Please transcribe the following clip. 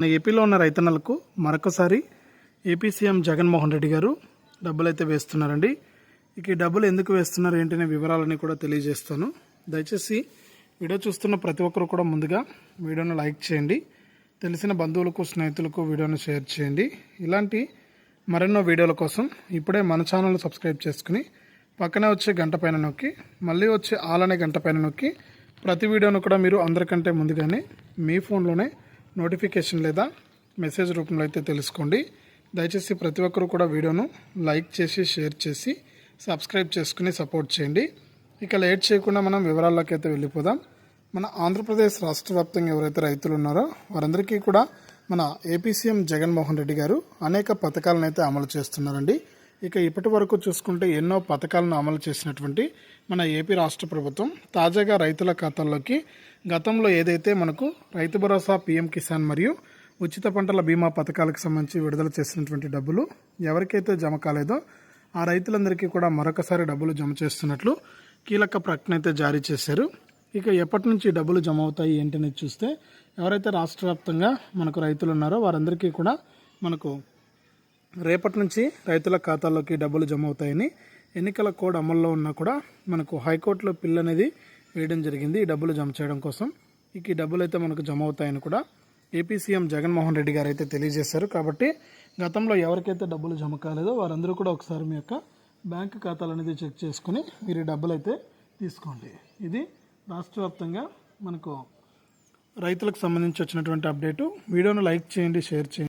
మన ఏపీలో ఉన్న రైతన్నలకు మరొకసారి ఏపీ సీఎం జగన్మోహన్ రెడ్డి గారు డబ్బులు అయితే వేస్తున్నారండి. ఇక ఈ డబ్బులు ఎందుకు వేస్తున్నారు ఏంటనే వివరాలని కూడా తెలియజేస్తాను. దయచేసి వీడియో చూస్తున్న ప్రతి ఒక్కరు కూడా ముందుగా వీడియోను లైక్ చేయండి. తెలిసిన బంధువులకు స్నేహితులకు వీడియోను షేర్ చేయండి. ఇలాంటి మరెన్నో వీడియోల కోసం ఇప్పుడే మన ఛానల్ సబ్స్క్రైబ్ చేసుకుని పక్కనే వచ్చే గంట పైన నొక్కి మళ్ళీ వచ్చే ఆలనే గంట పైన నొక్కి ప్రతి వీడియోను కూడా మీరు అందరికంటే ముందుగానే మీ ఫోన్లోనే నోటిఫికేషన్ లేదా మెసేజ్ రూపంలో అయితే తెలుసుకోండి. దయచేసి ప్రతి ఒక్కరు కూడా వీడియోను లైక్ చేసి షేర్ చేసి సబ్స్క్రైబ్ చేసుకుని సపోర్ట్ చేయండి. ఇక లేట్ చేయకుండా మనం వివరాల్లోకి అయితే వెళ్ళిపోదాం. మన ఆంధ్రప్రదేశ్ రాష్ట్ర వ్యాప్తంగా ఎవరైతే రైతులు ఉన్నారో వారందరికీ కూడా మన ఏపీ సీఎం జగన్మోహన్ రెడ్డి గారు అనేక పథకాలను అయితే అమలు చేస్తున్నారండి. ఇక ఇప్పటి వరకు చూసుకుంటే ఎన్నో పథకాలను అమలు చేసినటువంటి మన ఏపీ రాష్ట్ర ప్రభుత్వం తాజాగా రైతుల ఖాతాల్లోకి గతంలో ఏదైతే మనకు రైతు భరోసా పీఎం కిసాన్ మరియు ఉచిత పంటల బీమా పథకాలకు సంబంధించి విడుదల చేసినటువంటి డబ్బులు ఎవరికైతే జమ కాలేదో ఆ రైతులందరికీ కూడా మరొకసారి డబ్బులు జమ చేస్తున్నట్లు కీలక ప్రకటన అయితే జారీ చేశారు. ఇక ఎప్పటి నుంచి డబ్బులు జమ అవుతాయి ఏంటనేది చూస్తే ఎవరైతే రాష్ట్ర వ్యాప్తంగా మనకు రైతులు ఉన్నారో వారందరికీ కూడా మనకు రేపటి నుంచి రైతుల ఖాతాల్లోకి డబ్బులు జమ అవుతాయని ఎన్నికల కోడ్ అమల్లో ఉన్నా కూడా మనకు హైకోర్టులో పిల్ అనేది వేయడం జరిగింది. ఈ డబ్బులు జమ చేయడం కోసం ఇక ఈ డబ్బులు అయితే మనకు జమ అవుతాయని కూడా ఏపీ సీఎం జగన్మోహన్ రెడ్డి గారు అయితే తెలియజేశారు. కాబట్టి గతంలో ఎవరికైతే డబ్బులు జమ కాలేదో వారందరూ కూడా ఒకసారి మీ యొక్క బ్యాంక్ ఖాతాలు అనేది చెక్ చేసుకుని మీరు డబ్బులు అయితే తీసుకోండి. ఇది రాష్ట్ర వ్యాప్తంగా మనకు రైతులకు సంబంధించి వచ్చినటువంటి అప్డేటు. వీడియోను లైక్ చేయండి షేర్ చేయండి.